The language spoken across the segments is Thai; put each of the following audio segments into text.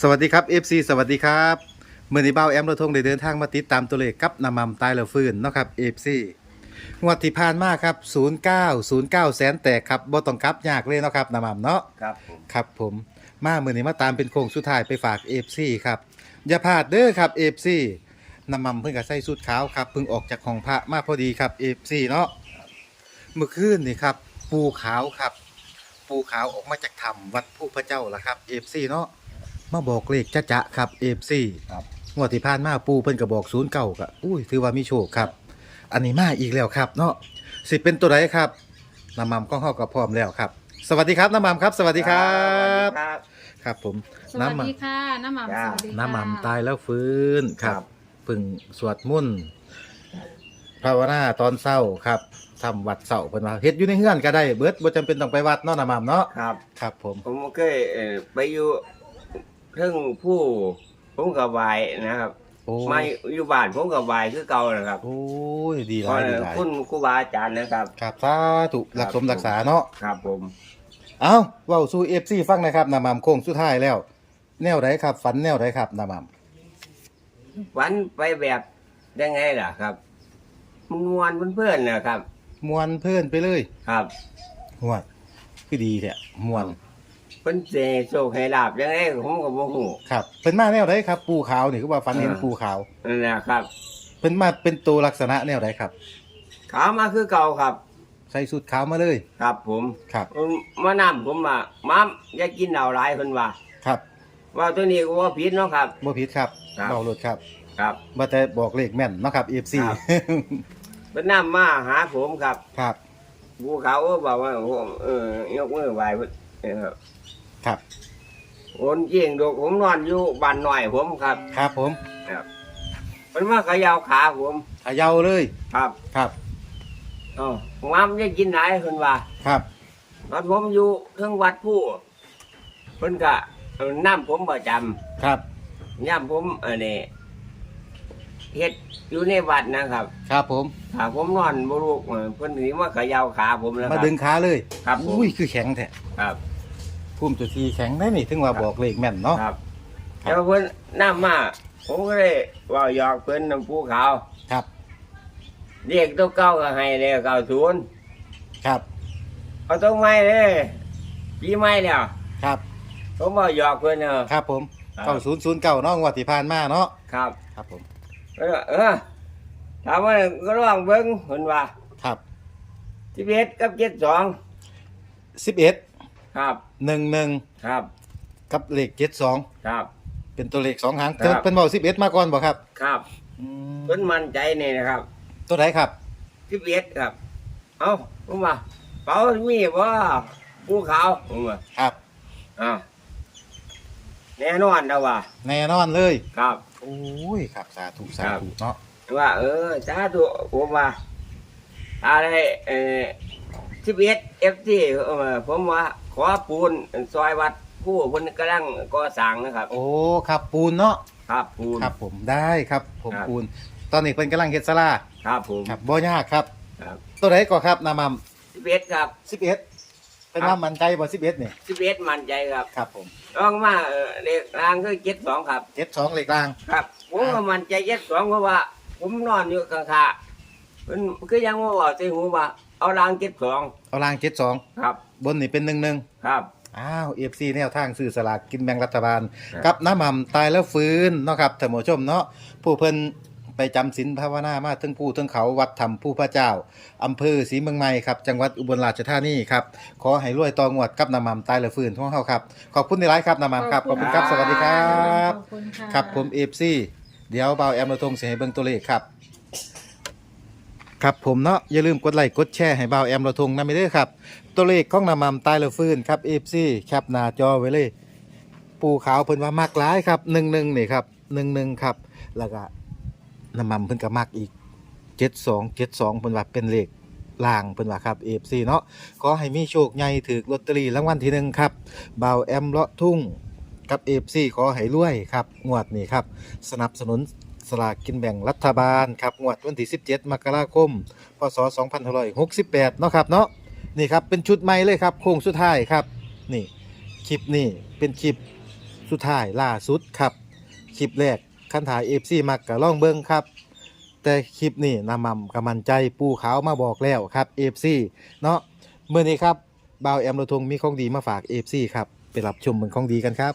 สวัสดีครับ FC สวัสดีครับเมื่อนี้เบ้าแอมระทงได้เดินทางมาติดตามตัวเลขกับนำมัมตายแล้วฟื้นเนาะครับ FC งวดที่ผ่านมาครับ 09 09 แสนแตกครับบ่ต้องกลับยากเลยเนาะครับนำมัมเนาะครับผมครับผมมาเมื่อนี้มาตามเป็นโค้งสุดท้ายไปฝาก FC ครับอย่าพลาดเด้อครับ FC นำมัมเพิ่งก็ใส่สุดขาวครับเพิ่งออกจากห้องพระมาพอดีครับ FC เนาะเมื่อคืนนี่ครับปูขาวครับ ปูขาวออกมาจากถ้ำวัดผู้พระเจ้าล่ะครับ FC เนาะ มาบอกเลขจะจะครับ FC ครับ งวดที่ผ่านมาปูเพิ่นก็บอกศูนย์เก่าก็อุ้ยถือว่ามีโชคครับ อันนี้มาอีกแล้วครับเนาะสิเป็นตัวไหนครับน้ำมัมก็เข้ากับพร้อมแล้วครับ สวัสดีครับน้ำมัมครับ สวัสดีครับ ครับครับผมสวัสดีค่ะน้ำหม่ำจ้าสวัสดีค่ะน้ำมัมตายแล้วฟื้นครัครับบเพึ่งสวดมนต์ภาวนาตอนเศร้าครับทำวัดเศร้าเพิ่นว่าเฮ็ดอยู่ในเฮือนก็ได้เบิดบ่จำเป็นต้องไปวัดเนาะน้ำมัมเนาะครับ ครับผมผมเคยเอ่อไปอยู่ เรื่องผู้ผมกับวายนะครับโอ้มาอยู่บ้านผมกับวายคือเก่านะครับโอ้ยดีหเพลาราะยดีหลายคุณครูบาอาจารย์นะครับ ครับสาธุรักสมรักษาเนาะ ครับผม เอ้าเว้าสู่ FC ฟังหนะครับน้ำมัมโค้งสุดท้ายแล้ว แนวไหนครับ ฝันแนวไหนครับน้ำมัมวันไปแบบได้ไงล่ะครับมันมวนเพื่อนๆนะครับ มวนเพื่อนไปเลยครับห่วยคือดีแท้มวนเพิ่นเสโชคให้ลาบยังไงผมก็บ่ฮู้ครับเพิ่นมาแนวไหนครับ ปูขาวนี่คือว่าฝันเห็นอ่าปูขาวนั่นนะครับเพิ่นมาเป็นตัวลักษณะแนวไหนครับ ขาวมาคือเก่าครับ ใส่สูทขาวมาเลย ครับ ผมครับผมมานํผมว่ามัมอย่ากินเหล้าหลายเพิ่นว่าครับ ว่าตัวนี้ก็ว่าผิดเนาะครับบ่ผิดครับครับเบารถครับ ครับบ่แต่บอกเลขแม่นเนาะครับ FC ครับเป็นน้ำมาหาผมครับ ครับภูเขาก็บอกว่าผมเออยกมือไหว้เพิ่นเออ ครับโอนจริงดูผมนอนอยู่บ้านหน่อยผมครับ ครับผมมันมาเขยาวขาผมเขย่าเลย ครับครับอ๋อม้ามจะกินไหนเพิ่นว่า ครับตอนผมอยู่เทิงวัดผู้เพิ่นก็เออน้ำผมประจครับำย่ำผมอันนี้เฮ็ดอยู่ในวัดนะครับ ครับผมถ้าผมนอนบ่ลูกเออเพิ่นสิมาเขยาวขาผมแล้วคมารับดึงขาเลย ครับผมอุ้ยคือแข็งแท้ครับ ภูมิเจุทีแข็งได้นี่ ถึงว่าบอกเลขแม่นเนาะ ครับครับ แล้วเพิ่นน้ำมาผมก็เลยเว่าหยอกเพิ่นน้ำปูขาวครับ เรียกตัวเก้าก็ให้เลยเก้าศูนย์ครับ เอาตัวใหม่เลยปีใหม่แล้วครับ ผมเว่าหยอกเพิ่นเออครับผมครับเก้าศูนย์ศูนย์เก้าเนาะงวดที่ผ่านมาเนาะ ครับครับผม เออเออถามว่าก็ลองเบิ่งเพิ่นว่าครับ สิบเอ็ดกับเจ็ดสองสิบเอ็ด ครับหนึ่งหนึ่งครับกับเลขเจ็ดสองครับ เป็นตัวเลขสองหางครับ เป็นบอกสิบเอ็ดมาก่อนบอกครับครับอืมเพิ่นมั่นใจนี่นะครับตัวไหนครับ สิบเอ็ดครับ เอ้าผมว่าเป๋ามีบ่ปูขาวผมว่าครับ อ้าวแน่นอนนะว่า แน่นอนเลย ครับ โอ้ยครับ สาธุสาครับธุเนาะว่า เออสาธุผมว่าอะไรเออ สิบเอ็ดเอฟซีผมว่าขอปูนซอยวัดผู้คนกำลังก่อสร้างนะครับโอ้ครับปูนเนาะครับปูน ครับผมได้ครับ ผมครับ ปูน ตอนนี้เป็นกำลังเฮ็ดสลาครับผมครับบ่ยากครับ ครับตัวไหนก่อนครับนามัมสิบเอ็ดครับสิบเอ็ดเป็นครับว่ามันใจบ่สิบเอ็ดนี่สิบเอ็ดมั่นใจครับครับผมลองมาเออเลขรางคือเจ็ดสองครับเจ็ดสองเลขล่าง ครับผมก็มั่นใจเจ็ดสองเพราะว่า ผมนอนอยู่ข้างๆมันคือยังว่าบอกใส่หูว่า เอารางเจ็ดสองเอาล่างเจ็ดสองครับบนนี่เป็นหนึ่งหนึ่งครับ อ้าวเอฟซีแนวทางซื้อสลากกินแบ่งรัฐบาล ครับ กับน้ำหม่ำตายแล้วฟื้นเนาะครับท่านผู้ชมเนาะผู้เพิ่นไปจำศีลภาวนามาถึงผู้ถึงเขาวัดธรรมผู้พระเจ้าอำเภอศรีเมืองใหม่ครับจังหวัดอุบลราชธานีครับขอให้รวยตองวดกับน้ำหม่ำตายแล้วฟื้นของเฮาครับขอบคุณในไลฟ์ครับน้ำหม่ำครับขอบคุณครับสวัสดีครับ ขอบคุณค่ะ ครับผมเอฟซีเดี๋ยวเบาแอมระทงเสียให้เบิ่งตัวเลขครับ ครับผมเนาะอย่าลืมกดไลค์กดแชร์ให้เบาแอมระทงนะไม่ได้อครับ ตัวเลขของนำมัมตายแล้วฟื้นครับเอฟซีแคปหน้าจอไว้เลย ปูขาวเพิ่นว่ามากหลายครับหนึ่งหนึ่งนี่ครับหนึ่งหนึ่งครับ แล้วก็นำมัมเพิ่นก็มากอีกเจ็ดสองเจ็ดสองเพิ่นว่าเป็นเลขล่างเพิ่นว่าครับเอฟซีเนาะขอให้มีโชคใหญ่ถือลอตเตอรี่รางวัลที่หนึ่งครับเบาแอมเลาะทุ่งกับเอฟซีขอให้รวยครับงวดนี้ครับ สนับสนุน สลากกินแบ่งรัฐบาลครับงวดวันที่ 17 มกราคม พศ 2568 เนาะครับเนาะนี่ครับเป็นชุดใหม่เลยครับโค้งสุดท้ายครับนี่คลิปนี่เป็นคลิปสุดท้ายล่าสุดครับคลิปแรกคันถ่าย FC มักก็ลองเบิ่งครับ แต่คลิปนี้นำมัมกำมันใจปูขาวมาบอกแล้วครับ FC เนาะเมื่อนี้ครับบ่าวแอมโรทงมีของดีมาฝาก FC ครับไปรับชมเมืองของดีกันครับ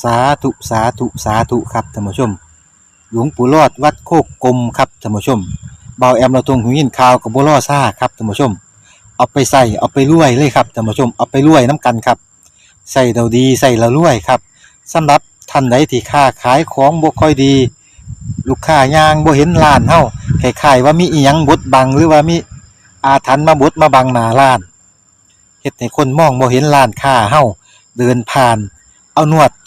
สาธุสาธุสาธุครับท่านผู้ชม หลวงปู่รอดวัดโคกกลมครับท่านผู้ชมเบาแอมเราตรงหูยินข่าวกับบัวล่อซ่าครับท่านผู้ชม เอาไปใส่เอาไปรวยเลยครับท่านผู้ชมเอาไปรวยน้ำกันครับใส่เราดีใส่เรารวยครับสำหรับท่านใดที่ค้าขายของบ่ค่อยดี ลูกค้ายางบ่เห็นร้านเฮาคล้ายๆว่ามีอีหยังบดบังหรือว่ามีอาถรรพ์มาบดมาบังหน้าร้านเฮ็ดให้คนมองบ่เห็นร้านค้าเฮาเดินผ่าน เอานวด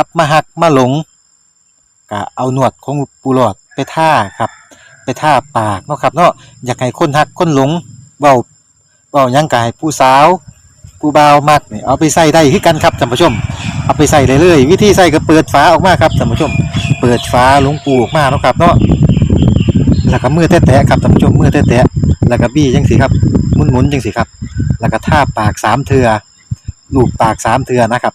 กลับมาหักมาหลงก็เอาหนวดของปูหลอดไปท่าครับ ไปท่าปากเนาะครับเนาะอยากให้คนหักคนหลงเบาเบายังกายผู้สาวผู้บ่าวมักเนี่ยเอาไปใส่ได้คือกันครับท่านผู้ชม เอาไปใส่เลยเลยวิธีใส่ก็เปิดฝาออกมาครับท่านผู้ชม เปิดฝาหลวงปูออกมาเนาะครับเนาะแล้วก็มือแตะๆครับท่านผู้ชมมือแตะๆแล้วก็บี้จังสิครับหมุนๆจังสิครับ แล้วก็ท่าปากสามเทือลูบปากสามเทือนะครับ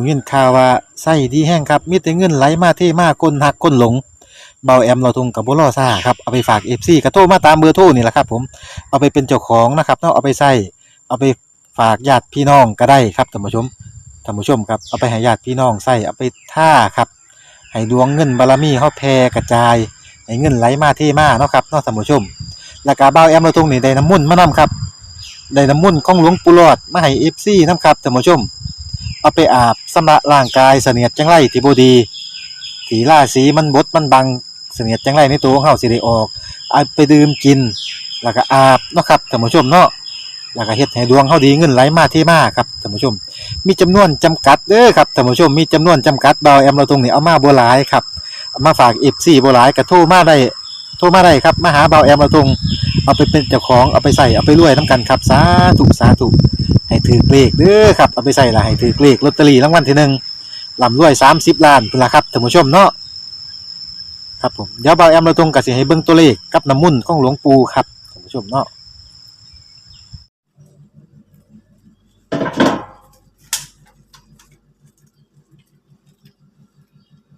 ผมยินข่าวว่าไส้ดีแห้งครับ มีแต่เงินไหลมาเทมาก้นหักก้นหลง เบาแอมเราทงกับบุรอซ่าครับ เอาไปฝาก FC กระโทรมาตามเบอร์โทรนี่แหละครับ ผม เอาไปเป็นเจ้าของนะครับเนาะเอาไปใส่เอาไปฝากญาติพี่น้องก็ได้ครับท่านผู้ชมท่านผู้ชมครับเอาไปให้ญาติพี่น้องใส่เอาไปท่าครับให้ดวงเงินบารมีเฮาแผ่กระจายให้เงินไหลมาเทมาเนาะครับเนาะท่านผู้ชมแล้วก็บ่าแอมเราตรงนี้ได้น้ำมุ่นมานํครับได้น้ำมุ่นของหลวงปู่หลอดมาให้ FC นํครับท่านผู้ชม เอาไปอาบสำระร่างกายเสนียดจังไรที่บ่ดีที่ราศีมันบดมันบังเสนียดจังไรในตัวของเฮาสิได้ออกเอาไปดื่มกิน แล้วก็อาบเนาะครับท่านผู้ชมเนาะแล้วก็เฮ็ดให้ดวงเฮาดีเงินไหลมาเทมาครับท่านผู้ชม มีจำนวนจำกัดเด้อครับท่านผู้ชมมีจำนวนจำกัดเบาแอมเราตรงนี้เอามาบ่หลายครับเอามาฝาก FC บ่หลายก็โทรมาได้โทรมาได้ครับมาหาเบาแอมเราตรง เอาไปเป็นเจ้าของเอาไปใส่เอาไปรวยนํกันครับสาธุสาธุให้ถือเลขเด้อครับเอาไปใส่ละให้ถือเลขลอตเตอรี่รางวัลที่หนึ่งลำรวย30ล้านพุ่นละครับท่านผู้ชมเนาะครับผมเดี๋ยวบ่าวแอมเราตรงก็สิให้เบิ่งตัวเลขกับน้ำมุ่นต์ของหลวงปู่ครับท่านผู้ชมเนาะ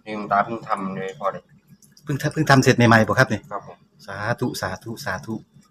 นี่คุณตาเพิ่งทำเลยพอเลยเพิ่งทำเพิ่งทำเสร็จใหม่ๆบ่ครับนี่ครับผม สาธุสาธุสาธุ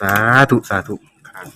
สาธุสาธุครับ